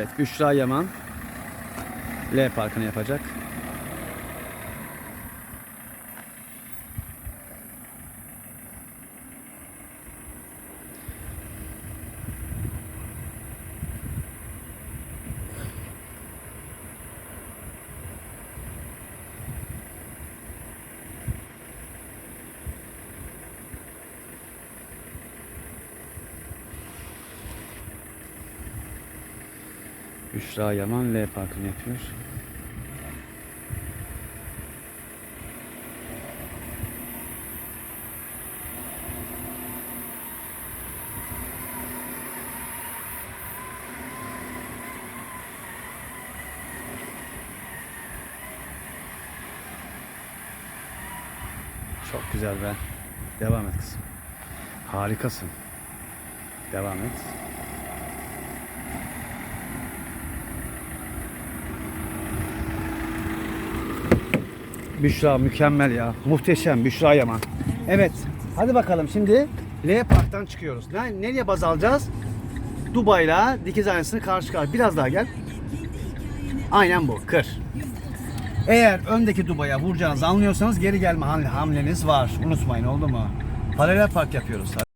Evet, Büşra Yaman L parkını yapacak. Büşra Yaman L parkını yapıyor. Çok güzel be. Devam et kızım. Harikasın. Devam et. Büşra mükemmel ya. Muhteşem Büşra Yaman. Evet. Hadi bakalım şimdi L Park'tan çıkıyoruz. Ne, nereye baz alacağız? Dubai'la dikiz aynasını karşı karşı. Biraz daha gel. Aynen bu. Kır. Eğer öndeki Dubai'ye vuracağınızı anlıyorsanız geri gelme hamle- hamleniz var. Unutmayın oldu mu? Paralel park yapıyoruz.